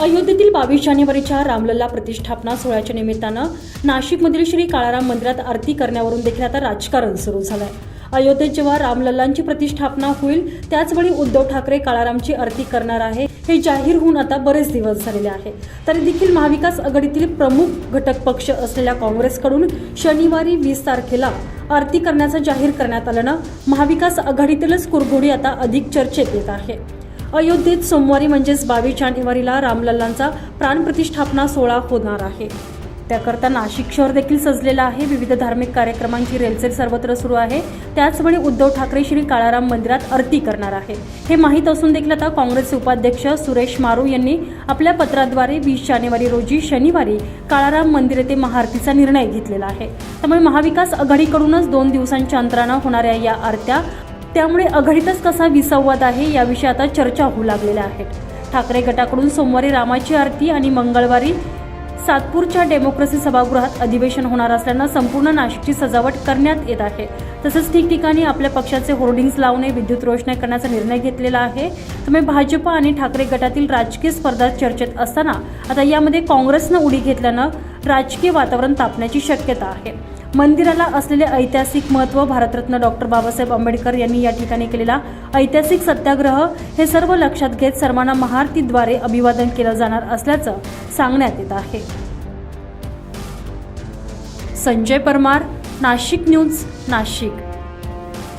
अयोध्येतील बावीस जानेवारीच्या रामलल्ला प्रतिष्ठापना सोहळ्याच्या निमित्तानं नाशिकमधील श्री काळाराम मंदिरात आरती करण्यावरून देखील आता राजकारण सुरू झालंय. अयोध्येत जेव्हा रामलल्लांची प्रतिष्ठापना होईल त्याचवेळी उद्धव ठाकरे काळारामची आरती करणार आहे हे जाहीर होऊन आता बरेच दिवस झालेले आहे. तरी देखील महाविकास आघाडीतील प्रमुख घटक पक्ष असलेल्या काँग्रेसकडून शनिवारी वीस तारखेला आरती करण्याचं जाहीर करण्यात आल्यानं महाविकास आघाडीतीलच कुरघोडी आता अधिक चर्चेत येत आहे. अयोध्येत सोमवारी म्हणजेच बावीस जानेवारीला रामलल्लांचा प्राणप्रतिष्ठापना सोहळा होणार आहे. त्याकरता नाशिक शहर देखील सजलेलं आहे. विविध धार्मिक कार्यक्रमांची रेलचेल सर्वत्र सुरू आहे. त्याचवेळी उद्धव ठाकरे श्री काळाराम मंदिरात आरती करणार आहे. हे माहीत असून देखील आता काँग्रेसचे उपाध्यक्ष सुरेश मारू यांनी आपल्या पत्राद्वारे वीस जानेवारी रोजी शनिवारी काळाराम मंदिर येथे महाआरतीचा निर्णय घेतलेला आहे. त्यामुळे महाविकास आघाडीकडूनच दोन दिवसांच्या अंतरानं होणाऱ्या या आरत्या त्यामुळे आघाडीतच कसा विसंवाद आहे याविषयी आता चर्चा होऊ लागलेल्या आहेत. ठाकरे गटाकडून सोमवारी रामाची आरती आणि मंगळवारी सातपूरच्या डेमोक्रेसी सभागृहात अधिवेशन होणार असल्यानं संपूर्ण नाशिकची सजावट करण्यात येत आहे. तसंच ठिकठिकाणी आपल्या पक्षाचे होर्डिंग्स लावणे विद्युत रोषणाई करण्याचा निर्णय घेतलेला आहे. त्यामुळे भाजपा आणि ठाकरे गटातील राजकीय स्पर्धा चर्चेत असताना आता यामध्ये काँग्रेसनं उडी घेतल्यानं राजकीय वातावरण तापण्याची शक्यता आहे. मंदिराला असलेले ऐतिहासिक महत्त्व भारतरत्न डॉक्टर बाबासाहेब आंबेडकर यांनी या ठिकाणी केलेला ऐतिहासिक सत्याग्रह हे सर्व लक्षात घेत सर्वांना महाआरतीद्वारे अभिवादन केलं जाणार असल्याचं सांगण्यात येत आहे. संजय परमार नाशिक न्यूज नाशिक.